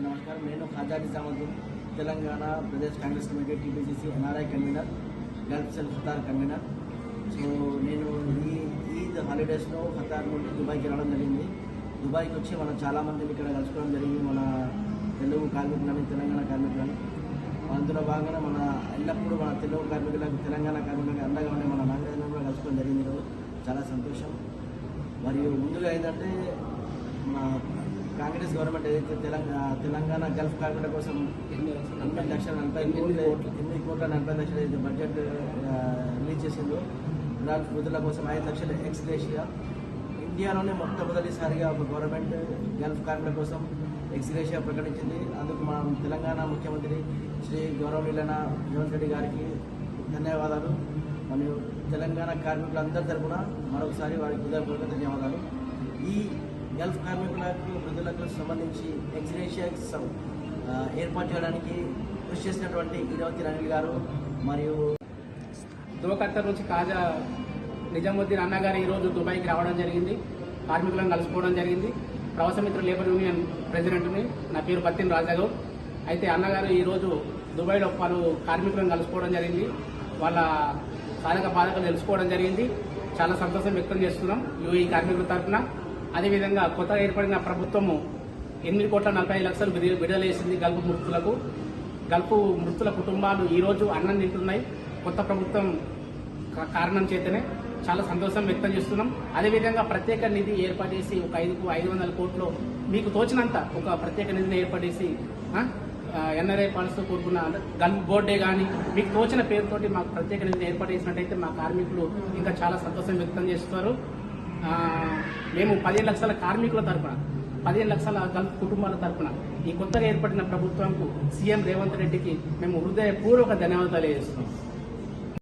నమస్కారం. నేను Khaja Nizamuddin Telangana Pradesh Congress committee TPCC NRI convener Gulf cell Qatar convener. So నేను ఈ ఈద్ హాలిడేస్లో ఖతార్ నుండి దుబాయ్కి రావడం జరిగింది. దుబాయ్కి వచ్చి మనం చాలామందిని ఇక్కడ కలుసుకోవడం జరిగింది. మన తెలుగు కార్మికులని తెలంగాణ కార్మికులని. అందులో భాగంగా మన ఎల్లప్పుడూ మన తెలుగు కార్మికులకు తెలంగాణ కార్మికులకు అండగా ఉండే మన నాగరాజు కూడా కలుసుకోవడం జరిగింది చాలా సంతోషం. మరియు ముందుగా ఏంటంటే మన కాంగ్రెస్ గవర్నమెంట్ ఏదైతే తెలంగాణ తెలంగాణ గల్ఫ్ కార్మికుల కోసం ఎనిమిది లక్షల నలభై కోట్ల ఎనిమిది కోట్ల నలభై లక్షల ఏదైతే బడ్జెట్ రిలీజ్ చేసిందో గల్ఫ్ వృద్ధుల కోసం ఐదు లక్షల ఎక్స్ గ్రేషియా ఇండియాలోనే మొట్టమొదటిసారిగా ఒక గవర్నమెంట్ గల్ఫ్ కార్మికుల కోసం ఎక్స్గ్రేషియా ప్రకటించింది. అందుకు మన తెలంగాణ ముఖ్యమంత్రి శ్రీ గౌరవనీయులైన రేవంత్ రెడ్డి గారికి ధన్యవాదాలు. మరియు తెలంగాణ కార్మికులందరి తరపున మరొకసారి వారికి హృదయపూర్వక ధన్యవాదాలు. ఈ గల్ఫ్ కార్మికులకు మృదులకు సంబంధించి ఎగ్జిబిషన్స్ ఏర్పాటు చేయడానికి కృషి చేసినటువంటి ఇరవతి అనిల్ గారు మరియు దువకత్తర్ నుంచి కాజా నిజాముద్దీన్ అన్నగారు ఈరోజు దుబాయ్కి రావడం జరిగింది. కార్మికులను కలుసుకోవడం జరిగింది. ప్రవాసమిత్ర లేబర్ యూనియన్ ప్రెసిడెంట్ని నా పేరు బత్తిన్ రాజాగౌడ్ అయితే అన్నగారు ఈరోజు దుబాయ్లో పలు కార్మికులను కలుసుకోవడం జరిగింది. వాళ్ళ సాధక బాధకలు తెలుసుకోవడం జరిగింది. చాలా సంతోషం వ్యక్తం చేస్తున్నాం. యూఈ కార్మికుల తరఫున అదేవిధంగా కొత్తగా ఏర్పడిన ప్రభుత్వము ఎనిమిది కోట్ల నలభై లక్షలు విడుదల చేసింది గల్పు మృతులకు. గల్పు మృతుల కుటుంబాలు ఈరోజు అన్నం తింటున్నాయి. కొత్త ప్రభుత్వం కారణం చేతనే చాలా సంతోషం వ్యక్తం చేస్తున్నాం. అదేవిధంగా ప్రత్యేక నిధి ఏర్పాటు చేసి ఒక ఐదుకు ఐదు వందల కోట్లు మీకు తోచినంత ఒక ప్రత్యేక నిధిని ఏర్పాటు చేసి ఎన్ఆర్ఐ పాలసీతో కూడుకున్న గన్ బోర్డే కానీ మీకు తోచిన పేరుతోటి మాకు ప్రత్యేక నిధిని ఏర్పాటు చేసినట్టయితే మా కార్మికులు ఇంకా చాలా సంతోషం వ్యక్తం చేస్తున్నారు మేము పదిహేను లక్షల కార్మికుల తరఫున పదిహేను లక్షల గల్ఫ్ కుటుంబాల తరఫున ఈ కొత్తగా ఏర్పడిన ప్రభుత్వంకు సీఎం రేవంత్ రెడ్డికి మేము హృదయపూర్వక ధన్యవాదాలు చేస్తున్నాం